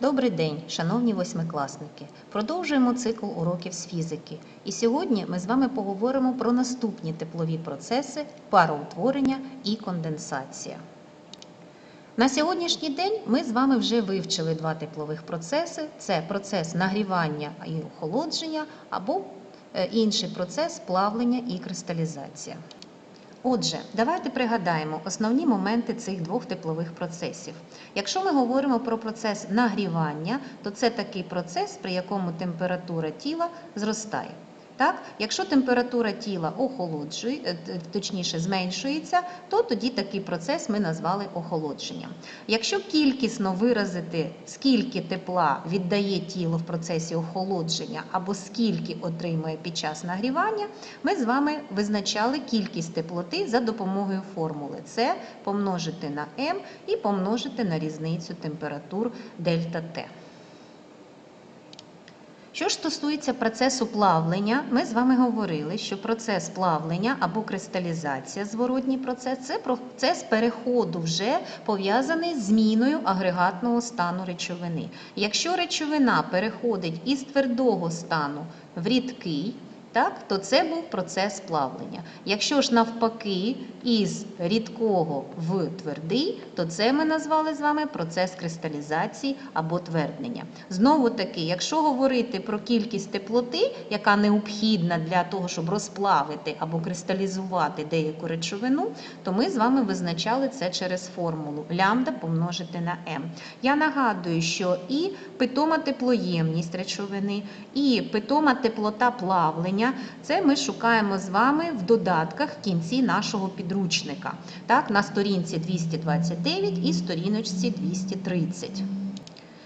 Добрий день, шановні восьмикласники! Продовжуємо цикл уроків з фізики. І сьогодні ми з вами поговоримо про наступні теплові процеси пароутворення і конденсація. На сьогоднішній день ми з вами вже вивчили два теплових процеси: це процес нагрівання і охолодження, або е, інший процес плавлення і кристалізація. Отже, давайте пригадаємо основні моменти цих двох теплових процесів. Якщо ми говоримо про процес нагрівання, то це такий процес, при якому температура тіла зростає. Так? Якщо температура тіла охолоджує, е, точніше зменшується, то тоді такий процес ми назвали охолодженням. Якщо кількісно виразити, скільки тепла віддає тіло в процесі охолодження або скільки отримує під час нагрівання, ми з вами визначали кількість теплоти за допомогою формули. Це помножити на m і помножити на різницю температур дельта Т. Що ж стосується процесу плавлення, ми з вами говорили, що процес плавлення або кристалізація, зворотній процес, це процес переходу вже пов'язаний з зміною агрегатного стану речовини. Якщо речовина переходить із твердого стану в рідкий, так, то це був процес плавлення. Якщо ж навпаки із рідкого в твердий, то це ми назвали з вами процес кристалізації або тверднення. Знову таки, якщо говорити про кількість теплоти, яка необхідна для того, щоб розплавити або кристалізувати деяку речовину, то ми з вами визначали це через формулу лямбда помножити на m. Я нагадую, що і питома теплоємність речовини, і питома теплота плавлення це ми шукаємо з вами в додатках в кінці нашого підручника. Так, на сторінці 229 і сторіночці 230.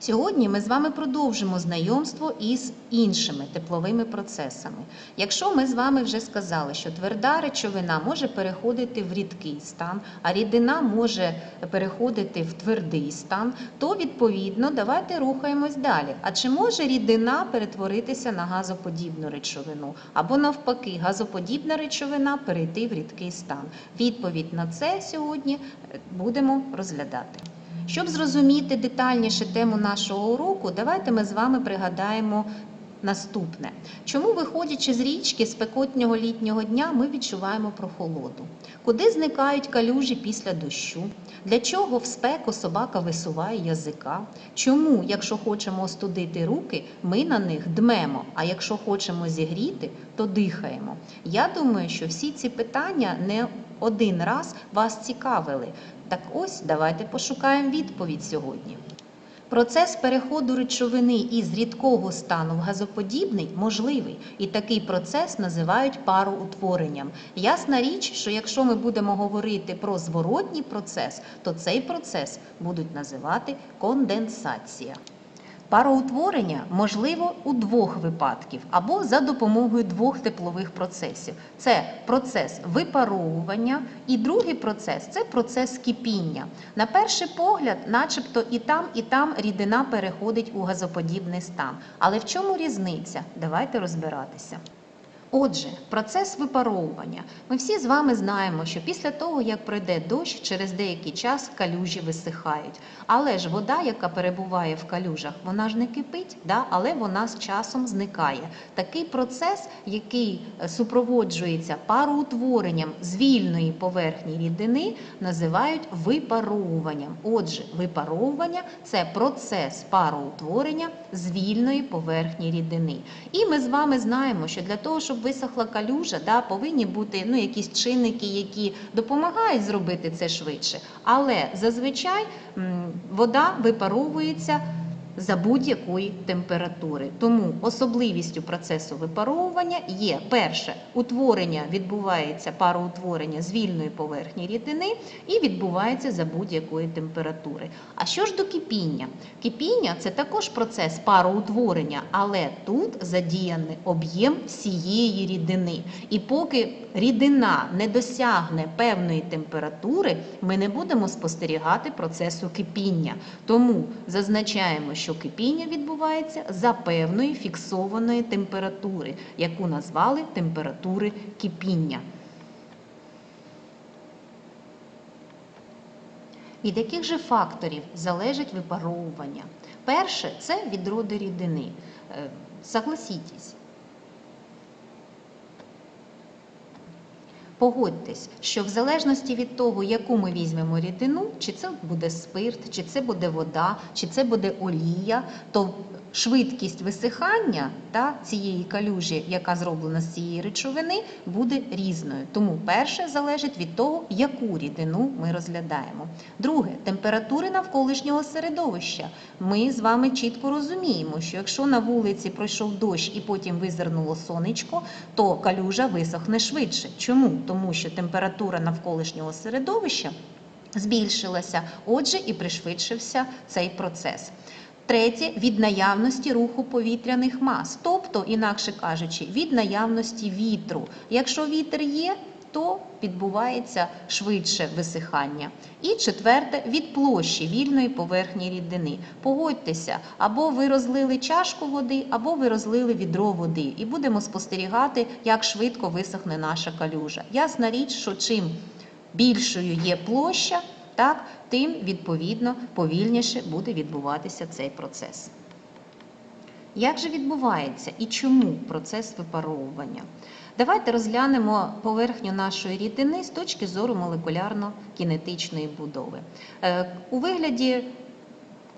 Сьогодні ми з вами продовжимо знайомство із іншими тепловими процесами. Якщо ми з вами вже сказали, що тверда речовина може переходити в рідкий стан, а рідина може переходити в твердий стан, то відповідно давайте рухаємось далі. А чи може рідина перетворитися на газоподібну речовину? Або навпаки, газоподібна речовина перейти в рідкий стан? Відповідь на це сьогодні е, будемо розглядати. Щоб зрозуміти детальніше тему нашого уроку, давайте ми з вами пригадаємо наступне. Чому, виходячи з річки спекотнього літнього дня, ми відчуваємо прохолоду? Куди зникають калюжі після дощу? Для чого в спеку собака висуває язика? Чому, якщо хочемо остудити руки, ми на них дмемо, а якщо хочемо зігріти, то дихаємо? Я думаю, що всі ці питання не один раз вас цікавили. Так ось давайте пошукаємо відповідь сьогодні. Процес переходу речовини із рідкого стану в газоподібний можливий, і такий процес називають пароутворенням. Ясна річ, що якщо ми будемо говорити про зворотній процес, то цей процес будуть називати конденсація. Пароутворення можливо у двох випадків або за допомогою двох теплових процесів. Це процес випаровування і другий процес це процес кипіння. На перший погляд, начебто і там, і там рідина переходить у газоподібний стан. Але в чому різниця? Давайте розбиратися. Отже, процес випаровування. Ми всі з вами знаємо, що після того, як пройде дощ, через деякий час калюжі висихають. Але ж вода, яка перебуває в калюжах, вона ж не кипить, да? але вона з часом зникає. Такий процес, який е, супроводжується пароутворенням з вільної поверхні рідини, називають випаровуванням. Отже, випаровування це процес пароутворення з вільної поверхні рідини. І ми з вами знаємо, що для того, щоб висохла калюжа, да, повинні бути ну, якісь чинники, які допомагають зробити це швидше. Але зазвичай вода випаровується за будь-якої температури. Тому особливістю процесу випаровування є перше, утворення відбувається пароутворення з вільної поверхні рідини і відбувається за будь-якої температури. А що ж до кипіння? Кипіння це також процес пароутворення, але тут задіяний об'єм всієї рідини. І поки рідина не досягне певної температури, ми не будемо спостерігати процесу кипіння. Тому зазначаємо, що кипіння відбувається за певної фіксованої температури, яку назвали температури кипіння. Від яких же факторів залежить випаровування? Перше це відроди рідини. Е, Согласітесь. Погодьтесь, що в залежності від того, яку ми візьмемо рідину, чи це буде спирт, чи це буде вода, чи це буде олія, то швидкість висихання та, цієї калюжі, яка зроблена з цієї речовини, буде різною. Тому перше залежить від того, яку рідину ми розглядаємо. Друге температури навколишнього середовища. Ми з вами чітко розуміємо, що якщо на вулиці пройшов дощ і потім визирнуло сонечко, то калюжа висохне швидше. Чому? Тому що температура навколишнього середовища збільшилася, отже, і пришвидшився цей процес. Третє від наявності руху повітряних мас, тобто, інакше кажучи, від наявності вітру. Якщо вітер є, то відбувається швидше висихання. І четверте від площі вільної поверхні рідини. Погодьтеся, або ви розлили чашку води, або ви розлили відро води, і будемо спостерігати, як швидко висохне наша калюжа. Ясна річ, що чим більшою є площа, так, тим відповідно повільніше буде відбуватися цей процес. Як же відбувається і чому процес випаровування? Давайте розглянемо поверхню нашої рідини з точки зору молекулярно-кінетичної будови. Е, У вигляді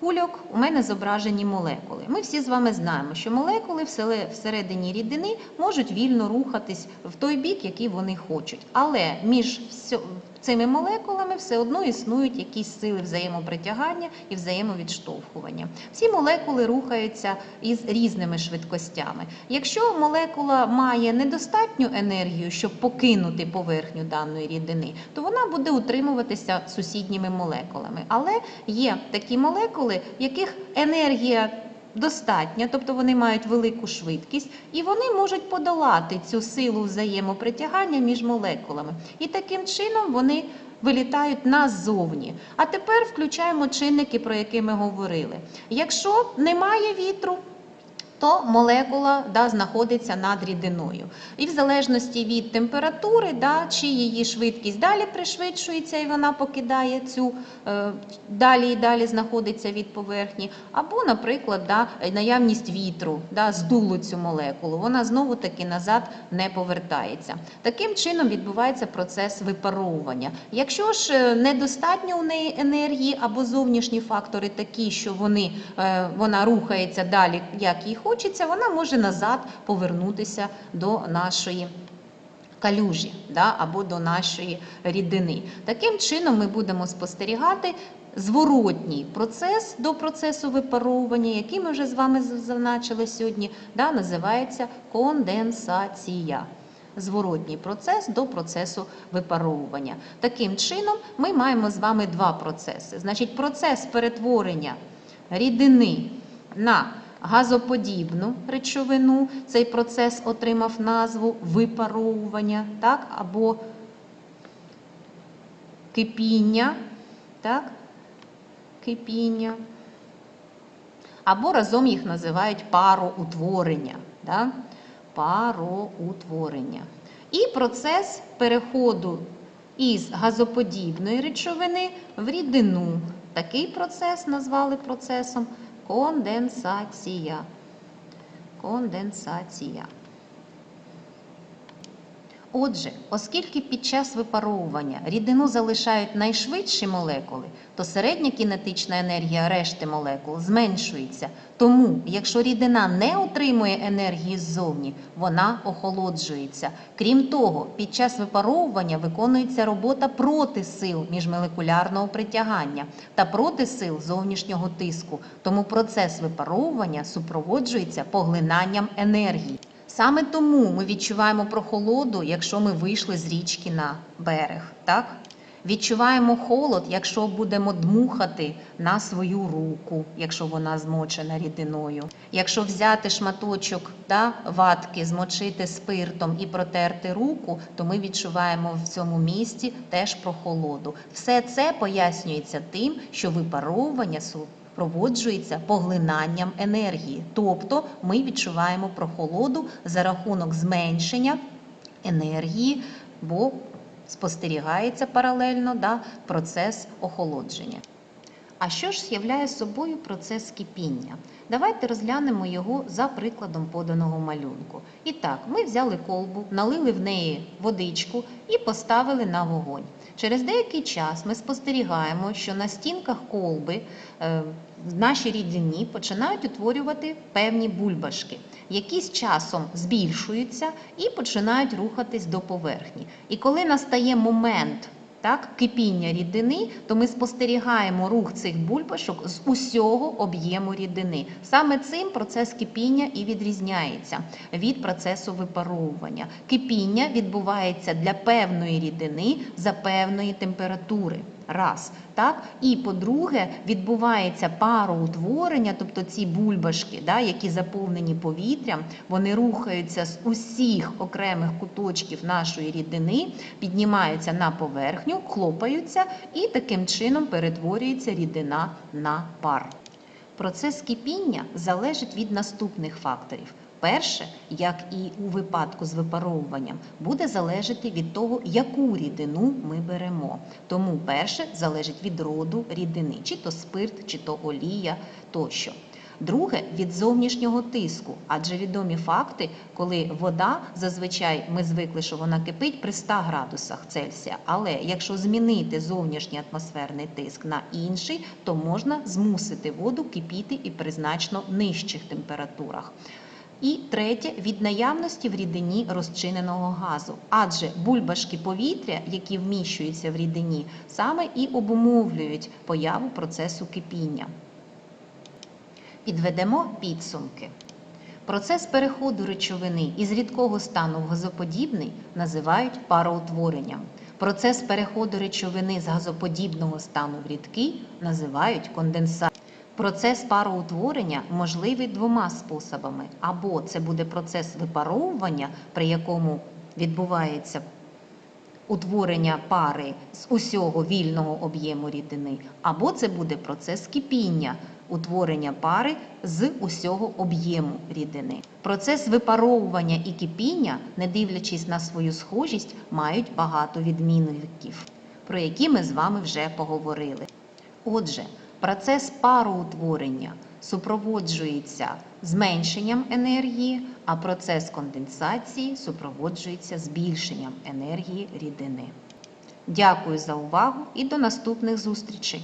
кульок у мене зображені молекули. Ми всі з вами знаємо, що молекули всередині рідини можуть вільно рухатись в той бік, який вони хочуть. Але між цими молекулами все одно існують якісь сили взаємопритягання і взаємовідштовхування. Всі молекули рухаються із різними швидкостями. Якщо молекула має недостатню енергію, щоб покинути поверхню даної рідини, то вона буде утримуватися сусідніми молекулами. Але є такі молекули, в яких енергія достатня, тобто вони мають велику швидкість, і вони можуть подолати цю силу взаємопритягання між молекулами. І таким чином вони вилітають назовні. А тепер включаємо чинники, про які ми говорили. Якщо немає вітру, то молекула да, знаходиться над рідиною. І в залежності від температури, да, чи її швидкість далі пришвидшується і вона покидає цю, е, далі і далі знаходиться від поверхні, або, наприклад, да, наявність вітру да, здуло цю молекулу, вона знову таки назад не повертається. Таким чином відбувається процес випаровування. Якщо ж е, недостатньо у неї енергії або зовнішні фактори такі, що вони, е, вона рухається далі, як їй вона може назад повернутися до нашої калюжі да, або до нашої рідини. Таким чином ми будемо спостерігати зворотній процес до процесу випаровування, який ми вже з вами зазначили сьогодні, да, називається конденсація. Зворотній процес до процесу випаровування. Таким чином, ми маємо з вами два процеси. Значить, процес перетворення рідини на газоподібну речовину. Цей процес отримав назву випаровування, так, або кипіння, так, кипіння. Або разом їх називають пароутворення. Да? Пароутворення. І процес переходу із газоподібної речовини в рідину. Такий процес назвали процесом конденсація. Конденсація. Отже, оскільки під час випаровування рідину залишають найшвидші молекули, то середня кінетична енергія решти молекул зменшується. Тому, якщо рідина не отримує енергії ззовні, вона охолоджується. Крім того, під час випаровування виконується робота проти сил міжмолекулярного притягання та проти сил зовнішнього тиску. Тому процес випаровування супроводжується поглинанням енергії. Саме тому ми відчуваємо прохолоду, якщо ми вийшли з річки на берег. Так? Відчуваємо холод, якщо будемо дмухати на свою руку, якщо вона змочена рідиною. Якщо взяти шматочок да, ватки, змочити спиртом і протерти руку, то ми відчуваємо в цьому місці теж прохолоду. Все це пояснюється тим, що випаровування проводжується поглинанням енергії. Тобто ми відчуваємо прохолоду за рахунок зменшення енергії, бо спостерігається паралельно да, процес охолодження. А що ж являє собою процес кипіння? Давайте розглянемо його за прикладом поданого малюнку. І так, ми взяли колбу, налили в неї водичку і поставили на вогонь. Через деякий час ми спостерігаємо, що на стінках колби наші в нашій рідині починають утворювати певні бульбашки, які з часом збільшуються і починають рухатись до поверхні. І коли настає момент так, кипіння рідини, то ми спостерігаємо рух цих бульбашок з усього об'єму рідини. Саме цим процес кипіння і відрізняється від процесу випаровування. Кипіння відбувається для певної рідини за певної температури. Раз, так? І по-друге, відбувається пароутворення, тобто ці бульбашки, да, які заповнені повітрям, вони рухаються з усіх окремих куточків нашої рідини, піднімаються на поверхню, хлопаються і таким чином перетворюється рідина на пар. Процес кипіння залежить від наступних факторів. Перше, як і у випадку з випаровуванням, буде залежати від того, яку рідину ми беремо. Тому перше залежить від роду рідини, чи то спирт, чи то олія тощо. Друге від зовнішнього тиску, адже відомі факти, коли вода зазвичай ми звикли, що вона кипить при 100 градусах Цельсія. Але якщо змінити зовнішній атмосферний тиск на інший, то можна змусити воду кипіти і при значно нижчих температурах. І третє від наявності в рідині розчиненого газу, адже бульбашки повітря, які вміщуються в рідині, саме і обумовлюють появу процесу кипіння. Підведемо підсумки. Процес переходу речовини із рідкого стану в газоподібний називають пароутворенням. Процес переходу речовини з газоподібного стану в рідкий називають конденсацією. Процес пароутворення можливий двома способами: або це буде процес випаровування, при якому відбувається утворення пари з усього вільного об'єму рідини, або це буде процес кипіння, утворення пари з усього об'єму рідини. Процес випаровування і кипіння, не дивлячись на свою схожість, мають багато відмінників, про які ми з вами вже поговорили. Отже, процес пароутворення супроводжується зменшенням енергії, а процес конденсації супроводжується збільшенням енергії рідини. Дякую за увагу і до наступних зустрічей!